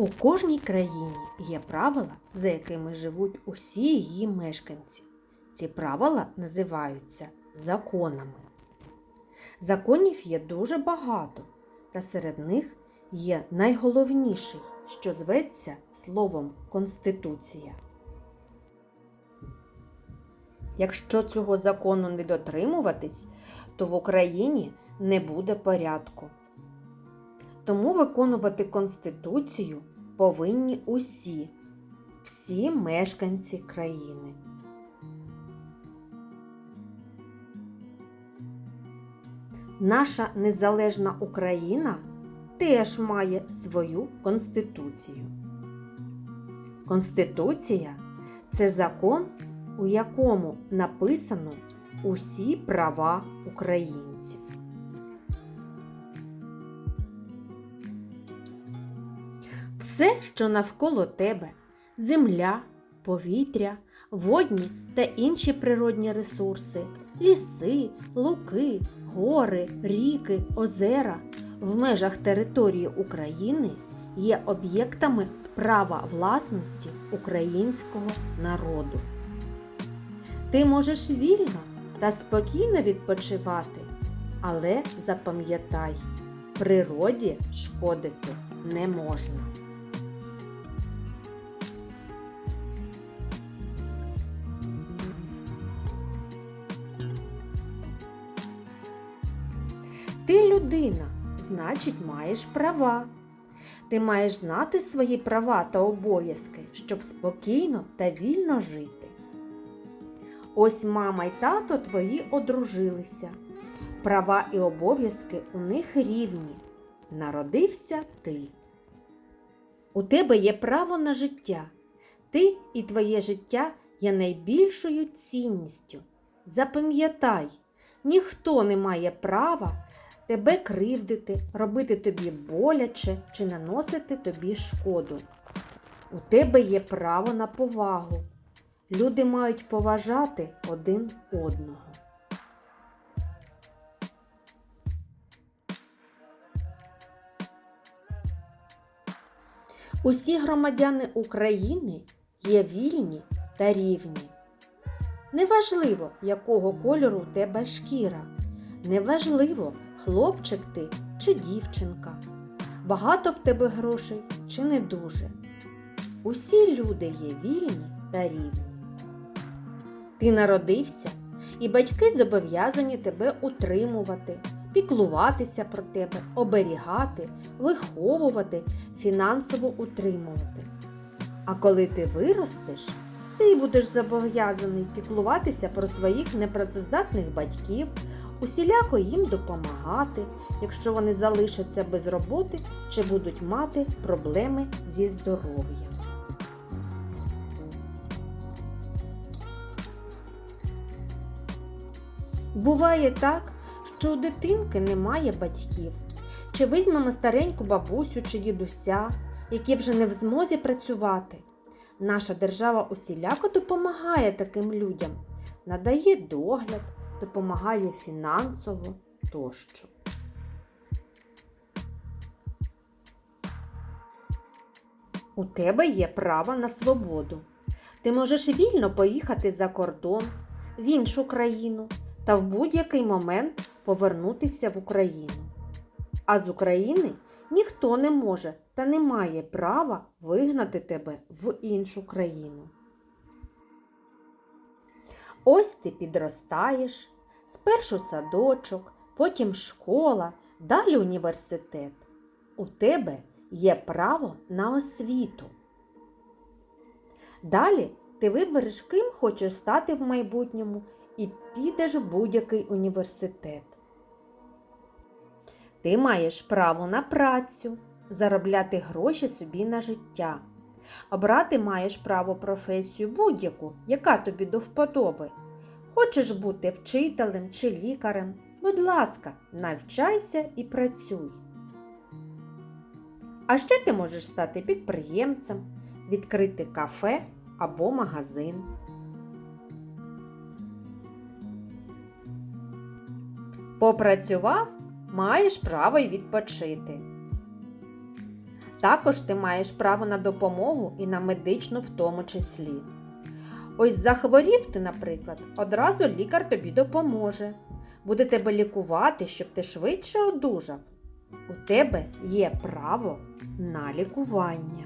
У кожній країні є правила, за якими живуть усі її мешканці. Ці правила називаються законами. Законів є дуже багато, та серед них є найголовніший, що зветься словом Конституція. Якщо цього закону не дотримуватись, то в Україні не буде порядку. Тому виконувати Конституцію повинні усі, всі мешканці країни. Наша незалежна Україна теж має свою Конституцію. Конституція це закон, у якому написано усі права українців. Все, що навколо тебе земля, повітря, водні та інші природні ресурси, ліси, луки, гори, ріки, озера в межах території України є об'єктами права власності українського народу. Ти можеш вільно та спокійно відпочивати, але запам'ятай, природі шкодити не можна. Ти людина, значить, маєш права. Ти маєш знати свої права та обов'язки, щоб спокійно та вільно жити. Ось мама й тато твої одружилися. Права і обов'язки у них рівні. Народився ти. У тебе є право на життя. Ти і твоє життя є найбільшою цінністю. Запам'ятай, ніхто не має права тебе кривдити, робити тобі боляче чи наносити тобі шкоду. У тебе є право на повагу. Люди мають поважати один одного. Усі громадяни України є вільні та рівні. Неважливо, якого кольору у тебе шкіра. Неважливо, хлопчик ти чи дівчинка. Багато в тебе грошей чи не дуже. Усі люди є вільні та рівні. Ти народився, і батьки зобов'язані тебе утримувати, піклуватися про тебе, оберігати, виховувати, фінансово утримувати. А коли ти виростеш, ти будеш зобов'язаний піклуватися про своїх непрацездатних батьків, усіляко їм допомагати, якщо вони залишаться без роботи чи будуть мати проблеми зі здоров'ям. Буває так, що у дитинки немає батьків. Чи візьмемо стареньку бабусю чи дідуся, які вже не в змозі працювати. Наша держава усіляко допомагає таким людям, надає догляд, допомагає фінансово тощо. У тебе є право на свободу. Ти можеш вільно поїхати за кордон, в іншу країну та в будь-який момент повернутися в Україну. А з України ніхто не може та не має права вигнати тебе в іншу країну. Ось ти підростаєш, спершу садочок, потім школа, далі університет. У тебе є право на освіту. Далі ти вибереш, ким хочеш стати в майбутньому і підеш в будь-який університет. Ти маєш право на працю, заробляти гроші собі на життя. Обрати маєш право професію будь-яку, яка тобі до вподоби. Хочеш бути вчителем чи лікарем, будь ласка, навчайся і працюй. А ще ти можеш стати підприємцем, відкрити кафе або магазин. Попрацював, маєш право й відпочити. Також ти маєш право на допомогу і на медичну в тому числі. Ось захворів ти, наприклад, одразу лікар тобі допоможе. Буде тебе лікувати, щоб ти швидше одужав. У тебе є право на лікування.